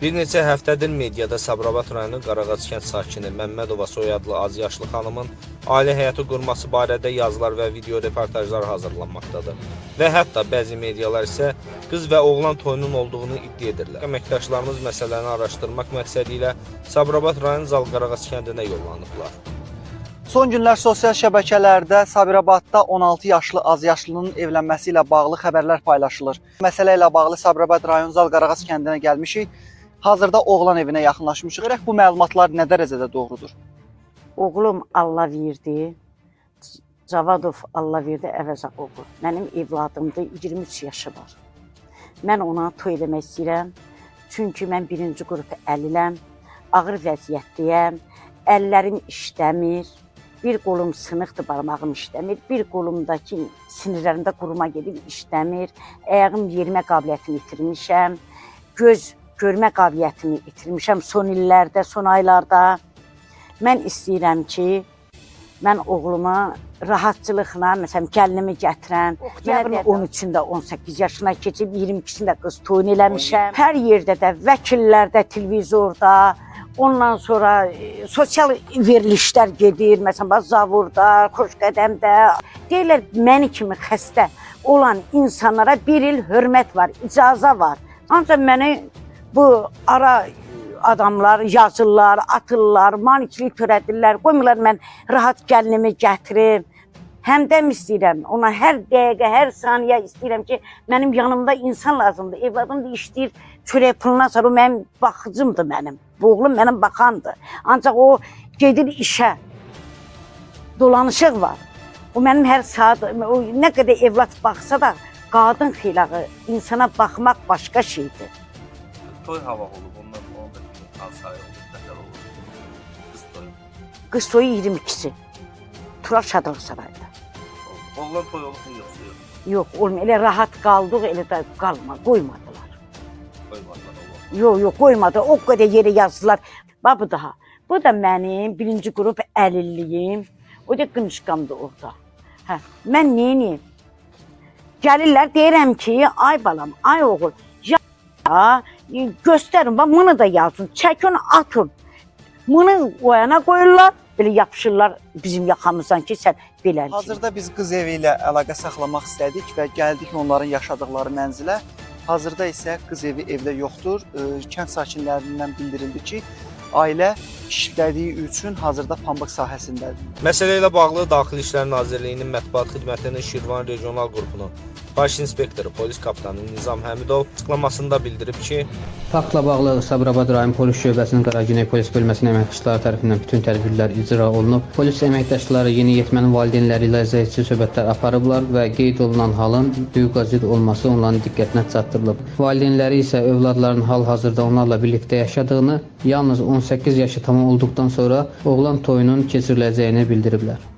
Bir neçə həftədir mediada Sabirabad rayonu Qarağac kənd sakini Məmmədova soyadlı az yaşlı xanımın ailə həyatı qurması barədə yazılar və video reportajlar hazırlanmaqdadır. Və hətta bəzi medialar isə qız və oğlan toyunun olduğunu iddia edirlər. Əməkdaşlarımız məsələni araşdırmaq məqsədi ilə Sabirabad rayon Zalqarağac kəndinə yollanıblar. Son günlər sosial şəbəkələrdə Sabirabadda 16 yaşlı azyaşlının evlənməsi ilə bağlı xəbərlər paylaşılır. Məsələ ilə bağlı Sabirabad rayon Zalqarağac kəndinə gəlmişik. Hazırda oğlan evinə yaxınlaşmışıq. Görək bu məlumatlar nə dərəcədə doğrudur? Oğlum Allah verdi. Cavadov Allah verdi əvəzə oğul. Mənim evladımdır, 23 yaşı var. Mən ona toy eləmək istəyirəm. Çünki mən birinci qrup əliləm, ağır vəziyyətdəyəm. Əllərim işləmir. Bir qolum sınıqdır, barmağım işləmir. Bir qolumdakı sinirlərimdə quruma gedib işləmir. Ayağım yerimə qabiliyyətini itirmişəm. Göz görmə qabiliyyətini itirmişəm son illərdə, son aylarda. Mən istəyirəm ki, mən oğluma rahatçılıqla, məsələn, gəlinimi gətirəm. Oktyabrın 13-də 18 yaşına keçib 22-sində qız toyunu eləmişəm. Hər yerdə də, vəkillərdə, televizorda, ondan sonra e, sosial verilişlər gedir. Məsələn, Zavurda, Xoşqədəmdə. Deyirlər məni kimi xəstə olan insanlara bir il hörmət var, icazə var. Ancaq məni bu ara adamlar yazırlar, atırlar, maniklik törədirlər. Qoymurlar mən rahat gəlinimi gətirim. Həmdəm istəyirəm. Ona hər dəqiqə, hər saniyə istəyirəm ki, mənim yanımda insan lazımdır. Evladım da işləyir, çörək puluna sonra o mənim baxıcımdır mənim. Bu oğlum mənim baxandır. Ancaq o gedir işə. Dolanışıq var. O mənim hər saat, o nə qədər evlad baxsa da, qadın xilağı insana baxmaq başqa şeydir. Toy hava olub, ondan onda ay olub, nətər olub? Qız toyu. Qız toyu 22-si. Turaq Şadlıq sarayında. Oğlan toy olub mu yoxsa yox? Yox, olmuyor. Elə rahat qaldıq, elə də qalma, qoymadılar. Qoymadılar oğlan. Yox, yox, qoymadı. O qədər yerə yazdılar. Bax bu daha. Bu da mənim birinci qrup əlilliyim. O da qınışqamdır orada. Hə, mən neyiniyim? Gəlirlər, deyirəm ki, ay balam, ay oğul, ya e, göstərin, bax bunu da yazın, çəkin, atın. Bunu o yana qoyurlar, belə yapışırlar bizim yaxamızdan ki, sən beləlik. Hazırda biz qız evi ilə əlaqə saxlamaq istədik və gəldik onların yaşadıkları mənzilə. Hazırda isə qız evi evdə yoxdur. Ee, Kənd sakinlərindən bildirildi ki, ailə işlədiyi üçün hazırda pambıq sahəsindədir. Məsələ ilə bağlı Daxili İşlər Nazirliyinin mətbuat xidmətinin Şirvan regional qrupunun baş inspektoru, polis kapitanı Nizam Həmidov açıqlamasında bildirib ki, Faktla bağlı Sabirabad rayon polis şöbəsinin Qaragüney polis bölməsinin əməkdaşları tərəfindən bütün tədbirlər icra olunub. Polis əməkdaşları yeniyetmənin valideynləri ilə zəifçi söhbətlər aparıblar və qeyd olunan halın hüquqa olması onların diqqətinə çatdırılıb. Valideynləri isə övladlarının hal-hazırda onlarla birlikdə yaşadığını, yalnız 18 yaşı tamam olduqdan sonra oğlan toyunun keçiriləcəyini bildiriblər.